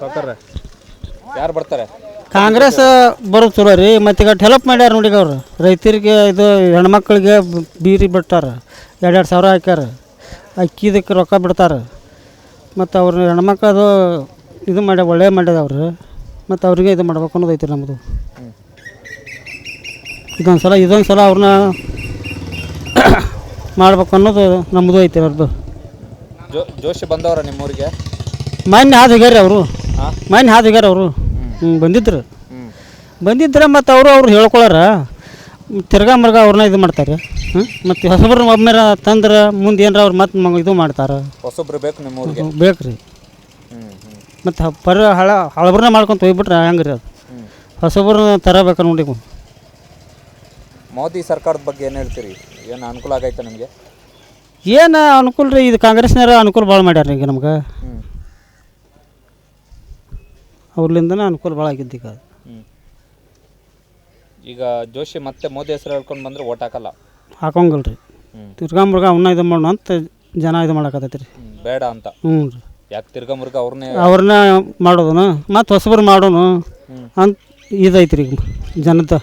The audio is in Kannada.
ಸಾವುಕಾರ ಯಾರು ಬರ್ತಾರೆ? ಕಾಂಗ್ರೆಸ್ ಬರೋದು ಚಲೋ ರೀ ಮತ್ತು ಈಗ ಹೆಲ್ಪ್ ಮಾಡ್ಯಾರ ನೋಡಿ ಅವ್ರು. ರೈತರಿಗೆ ಇದು ಹೆಣ್ಮಕ್ಳಿಗೆ ಬೀರಿ ಬಿಟ್ಟಾರ. ಎರಡೆರಡು ಸಾವಿರ ಹಾಕ್ಯಾರ. ಅಕ್ಕಿದಕ್ಕೆ ರೊಕ್ಕ ಬಿಡ್ತಾರೆ. ಮತ್ತು ಅವ್ರ ಹೆಣ್ಮಕ್ಳದು ಇದು ಮಾಡ್ಯ ಒಳ್ಳೆ ಮಾಡ್ಯದ ಅವ್ರು. ಮತ್ತು ಅವ್ರಿಗೆ ಇದು ಮಾಡ್ಬೇಕು ಅನ್ನೋದು ಐತಿ ನಮ್ಮದು ಇದೊಂದು ಸಲ ಇದೊಂದು ಸಲ ಅವ್ರನ್ನ ಮಾಡ್ಬೇಕು ಅನ್ನೋದು ನಮ್ಮದು ಐತಿ ಅವ್ರದ್ದು ಜೋಶಿ ಬಂದವರ ನಿಮ್ಮೂರಿಗೆ? ಮೊನ್ನೆ ಆದ ಹೋಗ್ಯಾರ ಅವರು. ಹಾಂ ಮೊನ್ನೆ ಹಾದು ಹೋಗ್ಯಾರ ಅವರು ಹ್ಞೂ ಬಂದಿದ್ರು. ಬಂದಿದ್ರೆ ಮತ್ತು ಅವರು ಅವ್ರು ಹೇಳ್ಕೊಳಾರ ತಿರ್ಗಾ ಮರ್ಗ ಅವ್ರನ್ನ ಇದು ಮಾಡ್ತಾರೆ. ಹ್ಞೂ ಮತ್ತು ಹೊಸಬ್ರು ಒಮ್ಮೆ ತಂದ್ರೆ ಮುಂದೆ ಏನಾರ ಅವ್ರು ಮತ್ತೆ ಇದು ಮಾಡ್ತಾರೆ. ಹೊಸಬ್ರು ಬೇಕು ನಿಮ್ಮೂರಿಗೆ ಬೇಕು ರೀ. ಮತ್ತು ಪರ ಹಳ ಹಳಬ್ರನ್ನ ಮಾಡ್ಕೊಂತ ಹೋಗ್ಬಿಟ್ರೆ ಹೆಂಗೆ ರೀ ಅದು. ಹೊಸಬ್ರನ್ನ ತರಬೇಕು ನೋಡಿ ಮೋದಿ ಸರ್ಕಾರದ ಬಗ್ಗೆ ಏನು ಹೇಳ್ತೀರಿ? ಏನು ಅನುಕೂಲ ಆಗೈತೆ ನಿಮಗೆ? ಏನು ಅನುಕೂಲ ರೀ ಇದು ಕಾಂಗ್ರೆಸ್ನವ್ರು ಅನುಕೂಲ ಭಾಳ ಮಾಡ್ಯಾರ ಈಗ ನಮ್ಗೆ. ಅವ್ರಲಿಂದನೇ ಅನುಕೂಲ ಭಾಳ ಆಗಿದ್ದು ಈಗ ಈಗ ಜೋಶಿ ಮತ್ತೆ ಮೋದಿ ಹೆಸರು ಹೇಳ್ಕೊಂಡು ಬಂದ್ರೆ ಓಟ್ ಹಾಕಲ್ಲ? ಹಾಕೊಂಗಲ್ಲ ರೀ ತಿರ್ಗಾ ಮೃಗ ಅವನ್ನ ಇದು ಮಾಡೋಣ ಅಂತ ಜನ ಇದು ಮಾಡಕತ್ತೈತಿ ರೀ ಬೇಡ ಅಂತ. ಹ್ಞೂ ರೀ. ಯಾಕೆ ತಿರ್ಗಾ ಮುರ್ಗ ಅವ್ರನ್ನೇ ಅವ್ರನ್ನ ಮಾಡೋದನು ಮತ್ತೆ ಹೊಸಬ್ರು ಮಾಡೋನು ಹ್ಞೂ ಅಂತ ಇದೈತೆ ರೀ ಈಗ ಜನದ